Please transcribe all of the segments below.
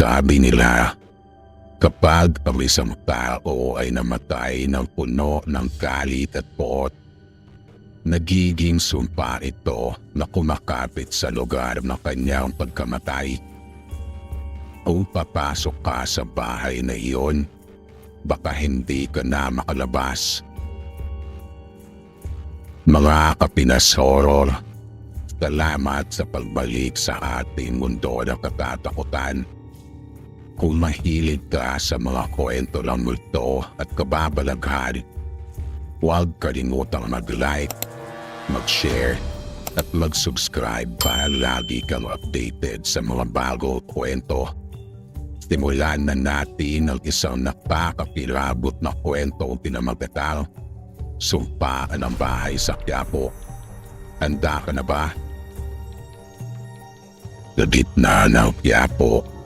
Sabi nila, kapag ang isang tao ay namatay ng puno ng galit at pot, nagiging sumpa ito na kumakapit sa lugar ng kanyang pagkamatay. Kung papasok ka sa bahay na iyon, baka hindi ka na makalabas. Mga kapinas horror, salamat sa pagbalik sa ating mundo ng katatakutan. Kung mahilig ka sa mga kwento ng multo at kababalaghan, huwag kalimutang mag-like, mag-share, at mag-subscribe para lagi kang updated sa mga bago kwento. Simulan na natin ang isang nakakakilabot na kwentong pinamagatang Sumpaan ang bahay sa Quiapo. Handa ka na ba? Sa gitna ng Quiapo,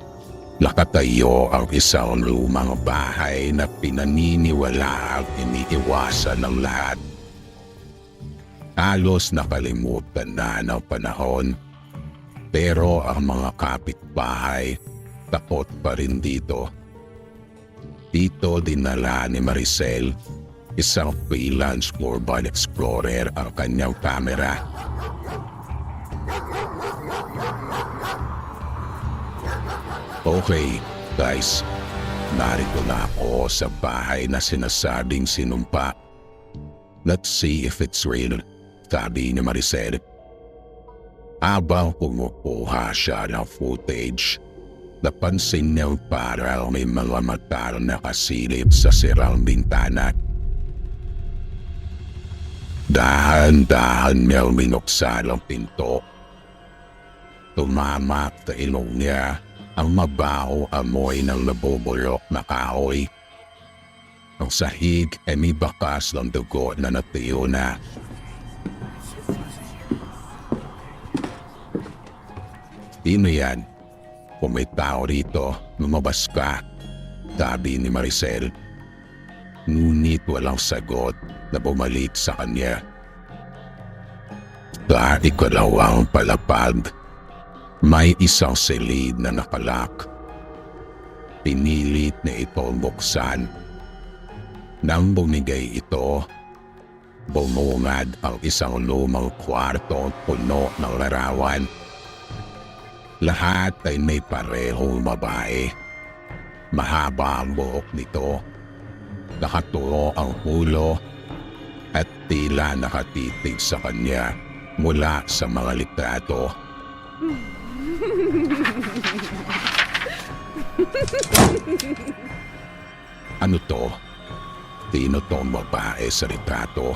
nakatayo ang isang lumang bahay na pinaniniwala ang iniiwasan ng lahat. Halos nakalimutan na ng panahon, pero ang mga kapitbahay takot pa rin dito. Dito dinala ni Maricel Isang freelance urban explorer ang kanyang kamera. Okay, guys. Narito na ako sa bahay na sinasabing sinumpa. Let's see if it's real, sabi ni Maricel. Habang kumukuha siya ng footage, napansin niya parang may mga mata na kasilip sa sirang bintana. Dahan-dahan niyang minuksan ang pinto. Tumamak sa ilong niya ang mabaho amoy ng nabubulok na kahoy. Ang sahig ay may bakas ng dugo na natuyo na. Sino yan? Kung may tao rito, lumabas ka, sabi ni Maricel. Ngunit walang sagot na bumalik sa kanya. Sa ikalawang palapag, may isang silid na nakalak. Pinilit na itong buksan. Nang bumigay ito, bumungad ang isang lumang kwarto puno ng larawan. Lahat ay may parehong babae. Mahaba ang buhok nito. Nakaturo ang ulo at tila nakatitig sa kanya mula sa mga litrato. Ano to? Sino tong babae sa litrato?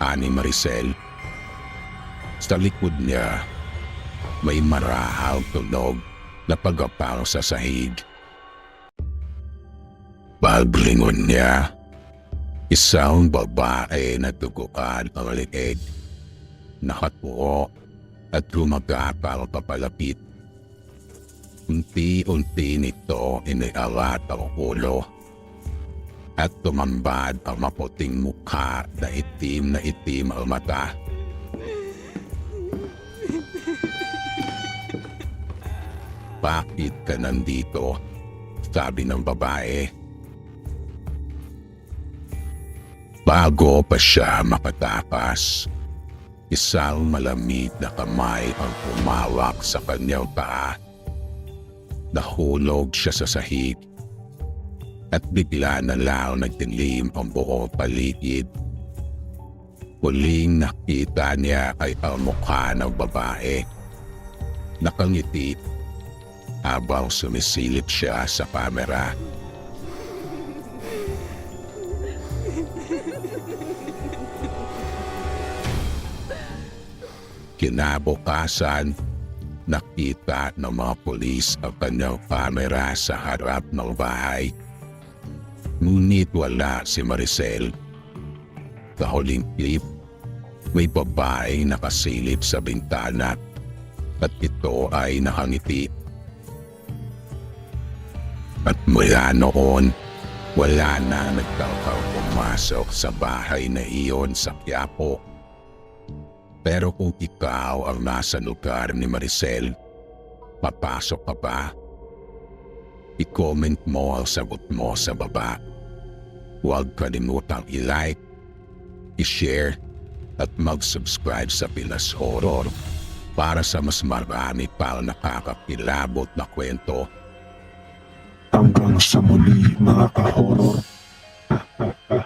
Ani Maricel. Sa likod niya, may marahang tunog na pagapang sa sahig. Paglingon niya, isang babae na tugukan ang liig. Nakatuo at gumagapang papalapit. Unti-unti nito inialat ang ulo at tumambad ang maputing mukha na itim na itim ang mata. Bakit ka nandito? Sabi ng babae. Bago pa siya makatakas, isang malamig na kamay ang umawak sa kanyang paa. Nahulog siya sa sahig at bigla na lang nagdilim ang buong paligid. Huling nakita niya ay ang mukha ng babae. Nakangiti habang sumisilip siya sa kamera. Kinabukasan, nakita ng mga pulis ang kanyang kamera sa harap ng bahay. Ngunit wala si Maricel. Sa huling clip, may babae nakasilip sa bintana at ito ay nakangiti. At mula noon, wala na nagkakaw pumasok sa bahay na iyon sa Quiapo. Pero kung ikaw ang nasa lugar ni Maricel, papasok ka ba? I-comment mo ang sagot mo sa baba. Huwag kalimutang i-like, i-share, at mag-subscribe sa Pinas Horror para sa mas marami pang nakakakilabot na kwento Hanggang sa muli mga ka-horror.